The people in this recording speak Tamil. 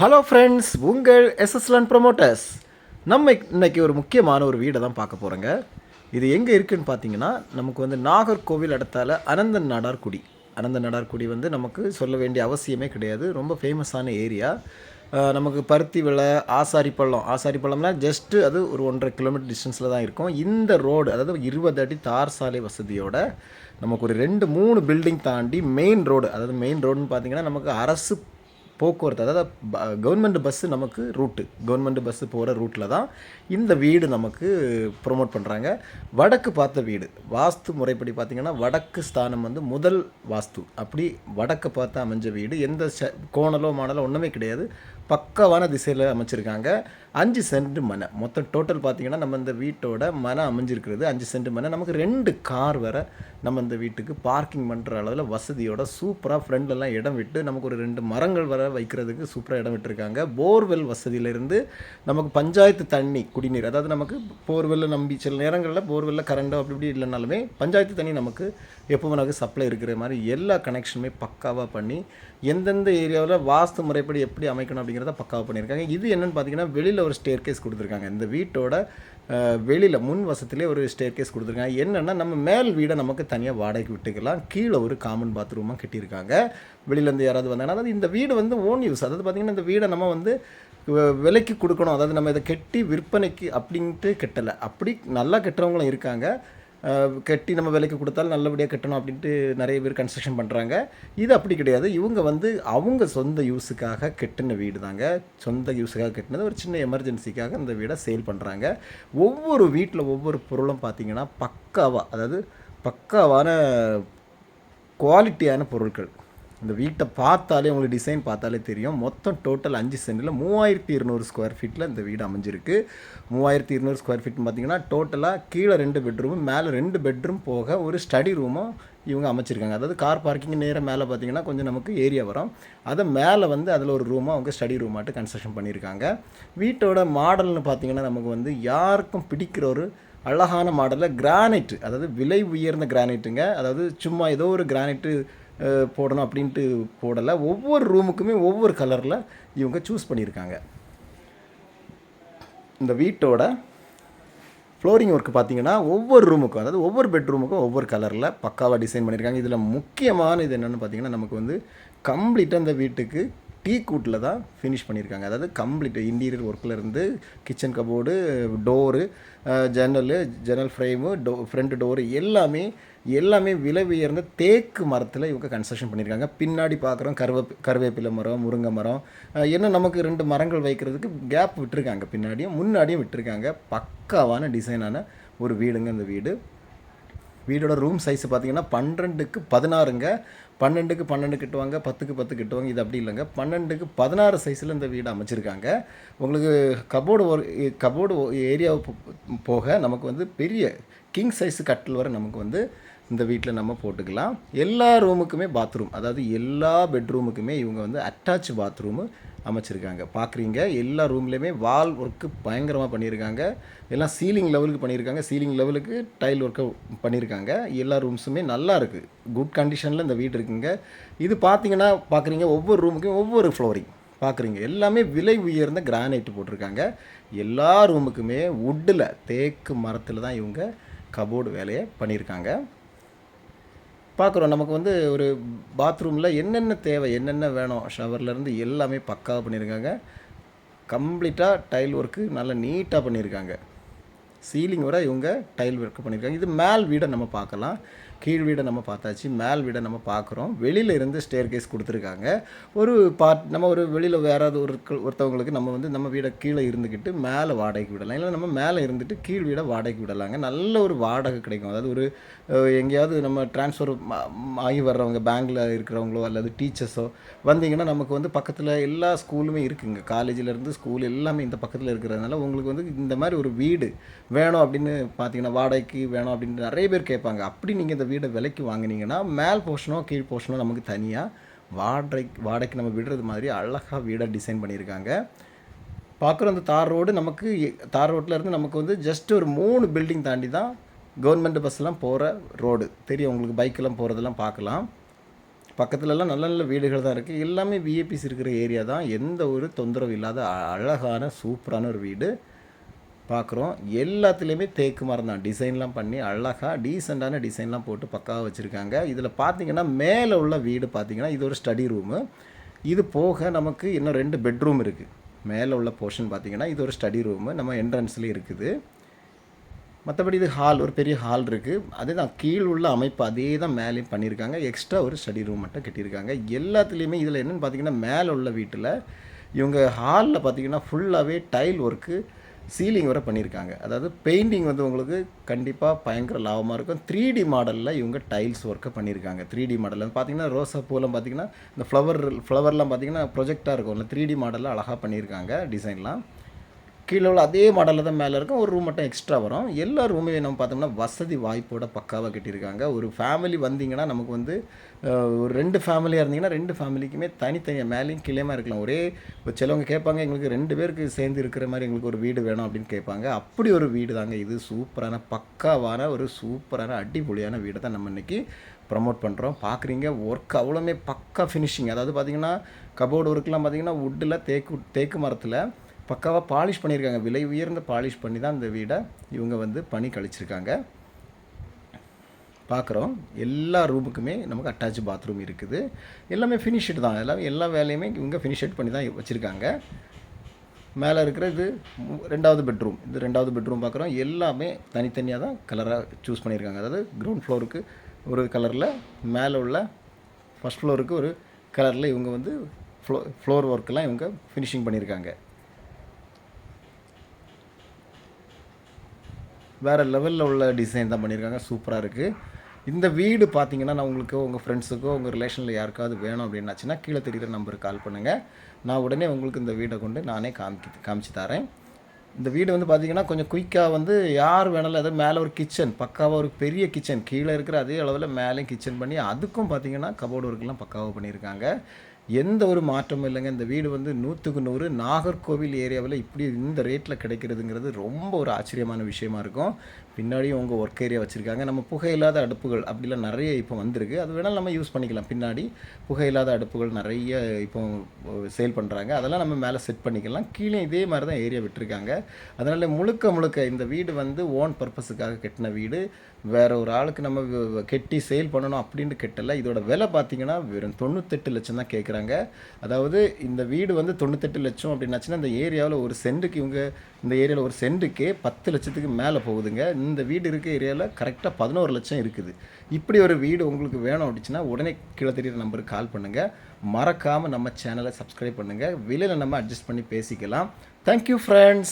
ஹலோ ஃப்ரெண்ட்ஸ் உங்கள் எஸ்எஸ்லான் ப்ரொமோட்டர்ஸ் நம்ம இன்றைக்கி ஒரு முக்கியமான ஒரு வீடை தான் பார்க்க போகிறோங்க இது எங்கே இருக்குதுன்னு பார்த்தீங்கன்னா நமக்கு வந்து நாகர்கோவில் அடுத்தால அனந்த நாடார்குடி அனந்த நடார்குடி வந்து நமக்கு சொல்ல வேண்டிய அவசியமே கிடையாது. ரொம்ப ஃபேமஸான ஏரியா நமக்கு பருத்தி விலை ஆசாரி பள்ளம்னால் ஜஸ்ட்டு அது ஒரு ஒன்றரை கிலோமீட்டர் டிஸ்டன்ஸில் தான் இருக்கும். இந்த ரோடு அதாவது இருபது அடி தார் சாலை வசதியோட நமக்கு ஒரு ரெண்டு மூணு பில்டிங் தாண்டி மெயின் ரோடு அதாவது மெயின் ரோடுன்னு பார்த்தீங்கன்னா நமக்கு அரசு போக்குவரத்து அதாவது கவர்மெண்ட் பஸ்ஸு நமக்கு ரூட்டு கவர்மெண்ட் பஸ்ஸு போகிற ரூட்டில் தான் இந்த வீடு நமக்கு ப்ரொமோட் பண்ணுறாங்க வடக்கு பார்த்த வீடு வாஸ்து முறைப்படி பார்த்திங்கன்னா வடக்கு ஸ்தானம் வந்து முதல் வாஸ்து. அப்படி வடக்கு பார்த்து அமைஞ்ச வீடு எந்த ச கோணலோ மாடலோ ஒன்றுமே கிடையாது. பக்கவான திசையில் அமைச்சிருக்காங்க. அஞ்சு சென்ட் மனை மொத்தம் டோட்டல் பார்த்திங்கன்னா நம்ம இந்த வீட்டோட மனை அமைஞ்சிருக்கிறது. அஞ்சு சென்ட் மனை நமக்கு ரெண்டு கார் வர நம்ம இந்த வீட்டுக்கு பார்க்கிங் பண்ணுற அளவில் வசதியோட சூப்பராக ஃப்ரெண்ட்லலாம் இடம் விட்டு நமக்கு ஒரு ரெண்டு மரங்கள் வர வைக்கிறதுக்கு சூப்பராக இடம் விட்டுருக்காங்க. போர்வெல் வசதியிலேருந்து நமக்கு பஞ்சாயத்து தண்ணி குடிநீர் அதாவது நமக்கு போர்வெல்ல நம்பி சில நேரங்களில் போர்வெல்ல கரண்டோ அப்படி இப்படி இல்லைனாலுமே பஞ்சாயத்து தண்ணி நமக்கு எப்போ நமக்கு சப்ளை இருக்கிற மாதிரி எல்லா கனெக்ஷனுமே பக்காவாக பண்ணி எந்தெந்த ஏரியாவில் வாஸ்து முறைப்படி எப்படி அமைக்கணும் அப்படிங்கிறத பக்காவாக பண்ணியிருக்காங்க. இது என்னென்னு பார்த்தீங்கன்னா வெளியில் ஒரு ஸ்டேர் கேஸ் கொடுத்துருக்காங்க. இந்த வீட்டோட வெளியில் முன் வசத்திலே ஒரு ஸ்டேர் கேஸ் கொடுத்துருக்காங்க. என்னென்னா நம்ம மேல் வீடை நமக்கு தனியாக வாடகைக்கு விட்டுக்கலாம். கீழே ஒரு காமன் பாத்ரூமாக கட்டியிருக்காங்க. வெளியிலேருந்து யாராவது வந்தாங்கன்னா அதாவது இந்த வீடு வந்து ஓன் யூஸ் அதாவது பார்த்திங்கன்னா இந்த வீடை நம்ம வந்து விலைக்கு கொடுக்கணும். அதாவது நம்ம இதை கெட்டி விற்பனைக்கு அப்படின்ட்டு கெட்டலை. அப்படி நல்லா கெட்டுறவங்களும் இருக்காங்க. கட்டி நம்ம விலைக்கு கொடுத்தாலும் நல்லபடியாக கட்டணும் அப்படின்ட்டு நிறைய பேர் கன்ஸ்ட்ரக்ஷன் பண்ணுறாங்க இது அப்படி கிடையாது. இவங்க வந்து அவங்க சொந்த யூஸுக்காக கெட்டின வீடு தாங்க. சொந்த யூஸுக்காக கட்டினது ஒரு சின்ன எமர்ஜென்சிக்காக இந்த வீடை சேல் பண்ணுறாங்க ஒவ்வொரு வீட்டில் ஒவ்வொரு பொருளும் பார்த்திங்கன்னா பக்காவாக அதாவது பக்காவான குவாலிட்டியான பொருட்கள். இந்த வீட்டை பார்த்தாலே உங்களுக்கு டிசைன் பார்த்தாலே தெரியும். மொத்தம் டோட்டல் அஞ்சு சென்டில் மூவாயிரத்தி இருநூறு ஸ்கொயர் ஃபீட்டில் இந்த வீடு அமைஞ்சிருக்கு. மூவாயிரத்தி இருநூறு ஸ்கொயர் ஃபீட்னு பார்த்தீங்கன்னா டோட்டலாக கீழே ரெண்டு பெட்ரூமும் மேலே ரெண்டு பெட்ரூம் போக ஒரு ஸ்டடி ரூமும் இவங்க அமைச்சிருக்காங்க. அதாவது கார் பார்க்கிங் நேராக மேலே பார்த்தீங்கன்னா கொஞ்சம் நமக்கு ஏரியா வரும். அதை மேலே வந்து அதில் ஒரு ரூமாக அவங்க ஸ்டடி ரூமாட்டு கன்ஸ்ட்ரக்ஷன் பண்ணியிருக்காங்க. வீட்டோட மாடல்னு பார்த்தீங்கன்னா நமக்கு வந்து யாருக்கும் பிடிக்கிற ஒரு அழகான மாடலில் கிரானைட்டு அதாவது விலை உயர்ந்த கிரானைட்டுங்க அதாவது சும்மா ஏதோ ஒரு கிரானைட்டு போடணும் அப்படின்ட்டு போடலை. ஒவ்வொரு ரூமுக்குமே ஒவ்வொரு கலரில் இவங்க சூஸ் பண்ணியிருக்காங்க. இந்த வீட்டோட ஃப்ளோரிங் ஒர்க் பார்த்தீங்கன்னா ஒவ்வொரு ரூமுக்கும் அதாவது ஒவ்வொரு பெட்ரூமுக்கும் ஒவ்வொரு கலரில் பக்காவாக டிசைன் பண்ணியிருக்காங்க. இதில் முக்கியமான இது என்னென்னு பார்த்தீங்கன்னா நமக்கு வந்து கம்ப்ளீட்டாக இந்த வீட்டுக்கு டீ கூட்டில் தான் ஃபினிஷ் பண்ணியிருக்காங்க. அதாவது கம்ப்ளீட் இன்டீரியர் ஒர்க்கில் இருந்து கிச்சன் கபோர்டு டோரு ஜன்னல் ஜன்னல் ஃப்ரேமு டோ ஃப்ரண்ட் டோரு எல்லாமே எல்லாமே விலை உயர்ந்த தேக்கு மரத்தில் இவங்க கன்ஸ்ட்ரக்ஷன் பண்ணியிருக்காங்க. பின்னாடி பார்க்குறோம் கருவே கருவேப்பிலை மரம் முருங்கை மரம். என்ன நமக்கு ரெண்டு மரங்கள் வைக்கிறதுக்கு கேப் விட்டுருக்காங்க பின்னாடியும் முன்னாடியும் விட்டுருக்காங்க. பக்காவான டிசைனான ஒரு வீடுங்க இந்த வீடு. வீடோட ரூம் சைஸ் பார்த்தீங்கன்னா பன்னெண்டுக்கு பதினாறுங்க. பன்னெண்டுக்கு பன்னெண்டு கிட்டுவாங்க பத்துக்கு பத்து கட்டுவாங்க. இது அப்படி இல்லைங்க. பன்னெண்டுக்கு பதினாறு சைஸில் இந்த வீடு அமைச்சிருக்காங்க. உங்களுக்கு கபோர்டு ஒரு கபோர்டு ஏரியாவை போக நமக்கு வந்து பெரிய கிங் சைஸ் கட்டில் வர நமக்கு வந்து இந்த வீட்டில் நம்ம போட்டுக்கலாம். எல்லா ரூமுக்குமே பாத்ரூம் அதாவது எல்லா பெட்ரூமுக்குமே இவங்க வந்து அட்டாச் பாத்ரூமு அமைச்சிருக்காங்க. பார்க்குறீங்க எல்லா ரூம்லேயுமே வால் ஒர்க்கு பயங்கரமாக பண்ணியிருக்காங்க எல்லாம் சீலிங் லெவலுக்கு பண்ணியிருக்காங்க சீலிங் லெவலுக்கு டைல் ஒர்க்கு பண்ணியிருக்காங்க எல்லா ரூம்ஸுமே நல்லா இருக்குது குட் கண்டிஷனில் இந்த வீடு இருக்குங்க. இது பார்த்தீங்கன்னா பார்க்குறீங்க ஒவ்வொரு ரூமுக்கும் ஒவ்வொரு ஃப்ளோரிங் பார்க்குறீங்க எல்லாமே விலை உயர்ந்த கிரானைட் போட்டிருக்காங்க. எல்லா ரூமுக்குமே வுட்டில் தேக்கு மரத்தில் தான் இவங்க கபோர்டு வேலையை பண்ணியிருக்காங்க பார்க்குறோம். நமக்கு வந்து ஒரு பாத்ரூமில் என்னென்ன தேவை என்னென்ன வேணும்? ஷவர்லேருந்து எல்லாமே பக்காவாக பண்ணியிருக்காங்க. கம்ப்ளீட்டாக டைல் ஒர்க்கு நல்லா நீட்டாக பண்ணியிருக்காங்க. சீலிங் வர இவங்க டைல் ஒர்க் பண்ணியிருக்காங்க. இது மேல் வீடை நம்ம பார்க்கலாம். கீழ் வீடை நம்ம பார்த்தாச்சு மேல் வீடை நம்ம பார்க்குறோம். வெளியில் இருந்து ஸ்டேர் கேஸ் கொடுத்துருக்காங்க. ஒரு பார்ட் நம்ம ஒரு வெளியில் வேறாவது ஒரு ஒருத்தவங்களுக்கு நம்ம வந்து நம்ம வீடை கீழே இருந்துக்கிட்டு மேலே வாடகைக்கு விடலாம். இல்லை நம்ம மேலே இருந்துட்டு கீழ் வீடை வாடகைக்கு விடலாங்க. நல்ல ஒரு வாடகை கிடைக்கும். அதாவது ஒரு எங்கேயாவது நம்ம டிரான்ஸ்ஃபர் ஆகி வர்றவங்க பேங்கில் இருக்கிறவங்களோ அல்லது டீச்சர்ஸோ வந்தீங்கன்னா நமக்கு வந்து பக்கத்தில் எல்லா ஸ்கூலுமே இருக்குங்க. காலேஜிலேருந்து ஸ்கூல் எல்லாமே இந்த பக்கத்தில் இருக்கிறதுனால உங்களுக்கு வந்து இந்த மாதிரி ஒரு வீடு வேணும் அப்படின்னு பார்த்தீங்கன்னா வாடகைக்கு வேணும் அப்படின்னு நிறைய பேர் கேட்பாங்க. அப்படி நீங்கள் இந்த வீடை விலைக்கு வாங்கினீங்கன்னா மேல் போர்ஷனோ கீழ் போர்ஷனோ நமக்கு தனியாக வாடகை வாடகைக்கு நம்ம விடுறது மாதிரி அழகாக வீடை டிசைன் பண்ணியிருக்காங்க. பார்க்குற அந்த தார் ரோடு நமக்கு தார் ரோட்டில் இருந்து நமக்கு வந்து ஜஸ்ட் ஒரு மூணு பில்டிங் தாண்டி தான் கவர்மெண்ட் பஸ்லாம் போகிற ரோடு தெரியும் உங்களுக்கு பைக்கெல்லாம் போகிறதெல்லாம் பார்க்கலாம். பக்கத்துலலாம் நல்ல நல்ல வீடுகள் தான் இருக்குது எல்லாமே விஏபிஸ் இருக்கிற ஏரியா தான். எந்த ஒரு தொந்தரவு இல்லாத அழகான சூப்பரான ஒரு வீடு. பார்க்குறோம் எல்லாத்துலேயுமே தேக்கு மரம் தான் டிசைன்லாம் பண்ணி அழகாக டீசெண்டான டிசைன்லாம் போட்டு பக்காவாக வச்சுருக்காங்க. இதில் பார்த்தீங்கன்னா மேலே உள்ள வீடு பார்த்தீங்கன்னா இது ஒரு ஸ்டடி ரூமு இது போக நமக்கு இன்னும் ரெண்டு பெட்ரூம் இருக்குது மேலே உள்ள போர்ஷன் பார்த்தீங்கன்னா இது ஒரு ஸ்டடி ரூமு நம்ம என்ட்ரன்ஸ்லேயே இருக்குது. மற்றபடி இது ஹால் ஒரு பெரிய ஹால் இருக்குது அதே தான் கீழ் உள்ள அமைப்பு அதே தான் மேலேயும் பண்ணியிருக்காங்க. எக்ஸ்ட்ரா ஒரு ஸ்டடி ரூம் மட்டும் கட்டியிருக்காங்க. எல்லாத்துலேயுமே இதில் என்னென்னு பார்த்தீங்கன்னா மேலே உள்ள வீட்டில் இவங்க ஹாலில் பார்த்தீங்கன்னா ஃபுல்லாகவே டைல் ஒர்க்கு சீலிங் வரை பண்ணியிருக்காங்க. அதாவது பெயிண்டிங் வந்து உங்களுக்கு கண்டிப்பாக பயங்கர லாபமாக இருக்கும். த்ரீ டி மாடலில் இவங்க டைல்ஸ் ஒர்க்கை பண்ணியிருக்காங்க. த்ரீ டி மாடலில் பார்த்தீங்கன்னா ரோசா பூலாம் பார்த்தீங்கன்னா இந்த ஃப்ளவர் ஃப்ளவர்லாம் பார்த்தீங்கன்னா ப்ரொஜெக்டாக இருக்கும். இல்லை த்ரீ டி மாடலில் அழகாக பண்ணியிருக்காங்க டிசைன்லாம் கீழே உள்ள அதே மாடலில் தான் மேலே இருக்கும். ஒரு ரூம் மட்டும் எக்ஸ்ட்ரா வரும். எல்லா ரூமையும் நம்ம பார்த்தோம்னா வசதி வாய்ப்போட பக்காவாக கட்டியிருக்காங்க. ஒரு ஃபேமிலி வந்தீங்கன்னா நமக்கு வந்து ஒரு ரெண்டு ஃபேமிலியாக இருந்தீங்கன்னா ரெண்டு ஃபேமிலிக்குமே தனித்தனியாக மேலேயும் கீழேயுமா இருக்கலாம். ஒரே இப்போ சிலவங்க கேட்பாங்க எங்களுக்கு ரெண்டு பேருக்கு சேர்ந்து இருக்கிற மாதிரி எங்களுக்கு ஒரு வீடு வேணும் அப்படின்னு கேட்பாங்க. அப்படி ஒரு வீடு தாங்க இது. சூப்பரான பக்காவான ஒரு சூப்பரான அடிப்பொலியான வீடை தான் நம்ம இன்னைக்கு ப்ரமோட் பண்ணுறோம் பார்க்குறீங்க ஒர்க் அவ்வளோமே பக்கா ஃபினிஷிங் அதாவது பார்த்தீங்கன்னா கபோர்டு ஒர்க்லாம் பார்த்தீங்கன்னா வுட்டில் தேக்கு தேக்கு மரத்தில் பக்காவாக பாலிஷ் பண்ணியிருக்காங்க விலை உயர்ந்த பாலிஷ் பண்ணி தான் இந்த வீடை இவங்க வந்து பணி கழிச்சிருக்காங்க. பார்க்குறோம் எல்லா ரூமுக்குமே நமக்கு அட்டாச் பாத்ரூம் இருக்குது. எல்லாமே ஃபினிஷ்டு தான். எல்லாமே எல்லா வேலையுமே இவங்க ஃபினிஷட் பண்ணி தான் வச்சுருக்காங்க. மேலே இருக்கிற இது ரெண்டாவது பெட்ரூம் இது ரெண்டாவது பெட்ரூம் பார்க்குறோம் எல்லாமே தனித்தனியாக தான் கலராக சூஸ் பண்ணியிருக்காங்க அதாவது கிரவுண்ட் ஃப்ளோருக்கு ஒரு கலரில் மேலே உள்ள ஃபஸ்ட் ஃப்ளோருக்கு ஒரு கலரில் இவங்க வந்து ஃப்ளோ ஃப்ளோர் ஒர்க்கெலாம் இவங்க ஃபினிஷிங் பண்ணியிருக்காங்க வேறு லெவலில் உள்ள டிசைன் தான் பண்ணியிருக்காங்க. சூப்பராக இருக்குது இந்த வீடு பார்த்தீங்கன்னா நான் உங்களுக்கு உங்கள் ஃப்ரெண்ட்ஸுக்கோ உங்கள் ரிலேஷனில் யாருக்காவது வேணும் அப்படின்னாச்சுன்னா கீழே தெரிகிற நம்பருக்கு கால் பண்ணுங்கள் நான் உடனே உங்களுக்கு இந்த வீடை கொண்டு நானே காமிக்கி காமிச்சு தரேன். இந்த வீடு வந்து பார்த்தீங்கன்னா கொஞ்சம் குயிக்காக வந்து யார் வேணாலும் அதாவது மேலே ஒரு கிச்சன் பக்காவாக ஒரு பெரிய கிச்சன் கீழே இருக்கிற அதே அளவில் மேலேயும் கிச்சன் பண்ணி அதுக்கும் பார்த்தீங்கன்னா கபோர்டு ஒர்க்கெலாம் பக்காவாக பண்ணியிருக்காங்க. எந்த ஒரு மாற்றமும் இல்லைங்க. இந்த வீடு வந்து நூற்றுக்கு நூறு. நாகர்கோவில் ஏரியாவில் இப்படி இந்த ரேட்டில் கிடைக்கிறதுங்கிறது ரொம்ப ஒரு ஆச்சரியமான விஷயமா இருக்கும். பின்னாடியும் உங்கள் ஒர்க் ஏரியா வச்சுருக்காங்க. நம்ம புகையில்லாத அடுப்புகள் அப்படிலாம் நிறைய இப்போ வந்திருக்கு. அது வேணாலும் நம்ம யூஸ் பண்ணிக்கலாம். பின்னாடி புகையில்லாத அடுப்புகள் நிறைய இப்போ சேல் பண்ணுறாங்க அதெல்லாம் நம்ம மேலே செட் பண்ணிக்கலாம். கீழே இதே மாதிரி தான் ஏரியா விட்டுருக்காங்க. அதனால் முழுக்க முழுக்க இந்த வீடு வந்து ஓன் பர்பஸுக்காக கட்டின வீடு. வேற ஒரு ஆளுக்கு நம்ம கெட்டி சேல் பண்ணணும் அப்படின்ட்டு கெட்டலை. இதோட விலை பார்த்தீங்கன்னா வெறும் தொண்ணூத்தெட்டு லட்சம் தான் கேட்குறாங்க அதாவது இந்த வீடு வந்து தொண்ணூத்தெட்டு லட்சம் அப்படின்னாச்சுன்னா இந்த ஏரியாவில் ஒரு சென்ட்டுக்கு இவங்க இந்த ஏரியாவில் ஒரு சென்ட்டுக்கே பத்து லட்சத்துக்கு மேலே போகுதுங்க. இந்த வீடு இருக்க ஏரியாவில் கரெக்டாக பதினோரு லட்சம் இருக்குது. இப்படி ஒரு வீடு உங்களுக்கு வேணும் அப்படிச்சுன்னா உடனே கீழே தெரியுற நம்பருக்கு கால் பண்ணுங்கள் மறக்காமல் நம்ம சேனலை சப்ஸ்கிரைப் பண்ணுங்கள் விலையில் நம்ம அட்ஜஸ்ட் பண்ணி பேசிக்கலாம். Thank you friends